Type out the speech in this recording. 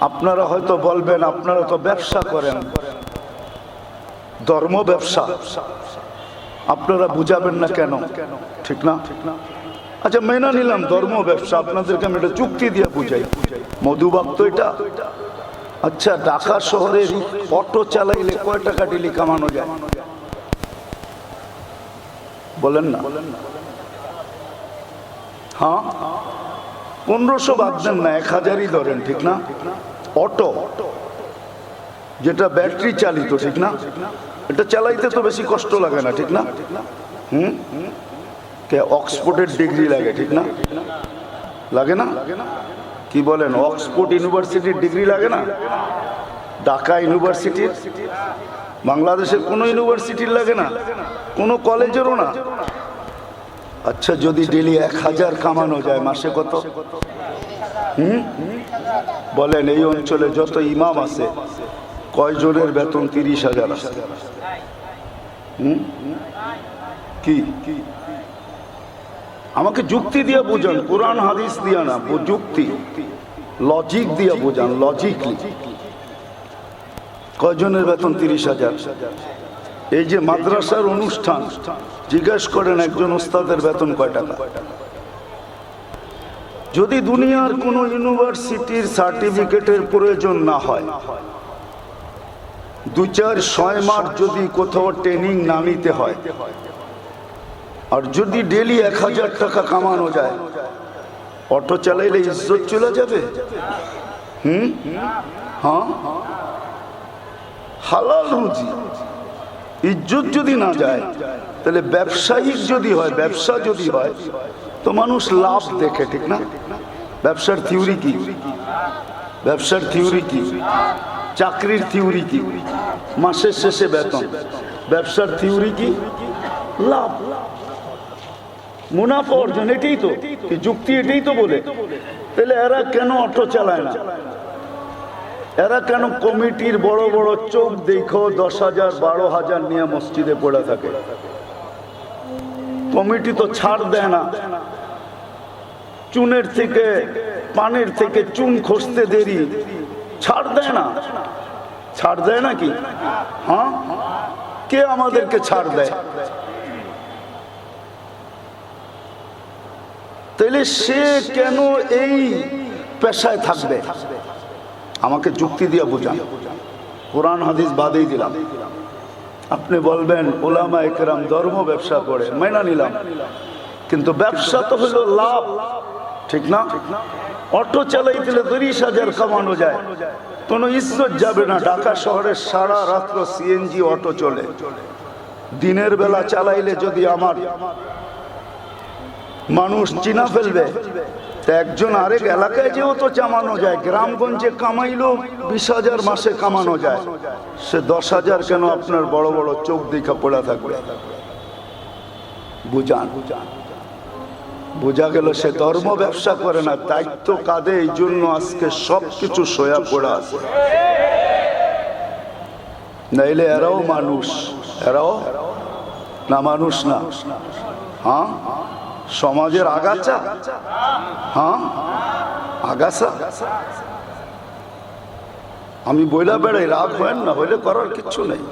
আপনারা হয়তো বলবেন, আপনারা তো ব্যবসা করেন। ধর্ম ব্যবসা। আপনারা বুঝাবেন না কেন? ঠিক না? আচ্ছা মেনে নিলাম, ধর্ম ব্যবসা। আপনাদেরকে আমি একটা চুক্তি দিয়ে বুঝাই। মধুবাগ তো এটা। আচ্ছা ঢাকা শহরে অটো চালাইলে কয় টাকা ডেলি কামানো যায়? বলেন না। হ্যাঁ? পনেরোশো বাদ দেন না, এক হাজারই ধরেন, ঠিক না? অটো, যেটা ব্যাটারি চালিত, ঠিক না? এটা চালাইতে তো বেশি কষ্ট লাগে না, ঠিক না? হুম? কে, অক্সফোর্ডের ডিগ্রি লাগে, ঠিক না? লাগে না? কি বলেন, অক্সফোর্ড ইউনিভার্সিটির ডিগ্রি লাগে না? ঢাকা ইউনিভার্সিটির? বাংলাদেশের কোনো ইউনিভার্সিটির লাগে না? কোনো কলেজেরও না? আচ্ছা যদি ডেলি এক হাজার কামানো যায় মাসে কত? হুম? বলেন এই অঞ্চলে যত ইমাম আছে কয়জনের বেতন তিরিশ হাজার আছে? হুম? কি? আমাকে যুক্তি দিয়ে বোঝান কোরআন হাদিস দিয়া না যুক্তি। লজিক দিয়ে বোঝান লজিকলি কয়জনের বেতন তিরিশ হাজার? এই যে মাদ্রাসার অনুষ্ঠান জিজ্ঞেস করেন একজন ওস্তাদের বেতন কয় টাকা? যদি দুনিয়ার কোনো ইউনিভার্সিটির সার্টিফিকেটের প্রয়োজন না হয় দু চার ছয় মাস যদি কোথাও ট্রেনিং না নিতে হয়, আর যদি ডেলি এক হাজার টাকা কামানো যায়, অটো চালাইলে ইজ্জত চলে যাবে? হুম? হ্যাঁ? হালাল রুজি। ইজ্জত যদি না যায়, তাহলে ব্যবসায়িক যদি হয়, ব্যবসা যদি হয়, তো মানুষ লাভ দেখে, ঠিক না? ব্যবসার থিওরি কি? ব্যবসার থিওরি কি? চাকরির থিওরি কি? মাসের শেষে বেতন। ব্যবসার থিওরি কি? লাভ। মুনাফা অর্জন, এটাই তো। যুক্তি এটাই তো বলে। তাহলে এরা কেন অটো চালায় না? এরা কেন কমিটির বড় বড় চোখ দেখো দশ হাজার, বারো হাজার নিয়ে মসজিদে পড়ে থাকে? কমিটি তো ছাড় দেয় না। চুনের থেকে, পানের থেকে চুন খসতে দেরি। ছাড় দেয় না। ছাড় দেয় নাকি হ্যাঁ? কে আমাদেরকে ছাড় দেয়? তাহলে সে কেন এই পেশায় থাকবে? আমাকে যুক্তি দিয়ে বোঝান। কোরআন, হাদিস বাদেই দিলাম। আপনি বলবেন, ওলামা একরাম ধর্ম ব্যবসা করে, মেনা নিলাম। কিন্তু ব্যবসা তো হলো লাভ, ঠিক না? অটো চালাই দিলে তিরিশ হাজার কামানো যায়। কোনো ইজ্জত যাবে না। ঢাকা শহরের সারা রাত্র সিএনজি অটো চলে। দিনের বেলা চালাইলে যদি আমার মানুষ চিনা ফেলবে একজন আরেক এলাকায় যেও তো চামানো যায়, গ্রামগঞ্জে কামাইলেও বিশ হাজার মাসে কামানো যায়। সে দশ হাজার কেন আপনার বড় বড় চোখ দেখা পড়া থাকবে? বুঝান। বোঝা গেল সে ধর্ম ব্যবসা করে না, দায়িত্ব কাঁধে, এই জন্য আজকে সব কিছু সয়া পড়া আছে। নাইলে এরাও মানুষ। এরাও? না, মানুষ না। হ্যাঁ? সমাজের আগাছা? হ্যাঁ? আগাছা? আমি বইলা বেড়াই রাগ হয় না হইলে করার কিচ্ছু নেই।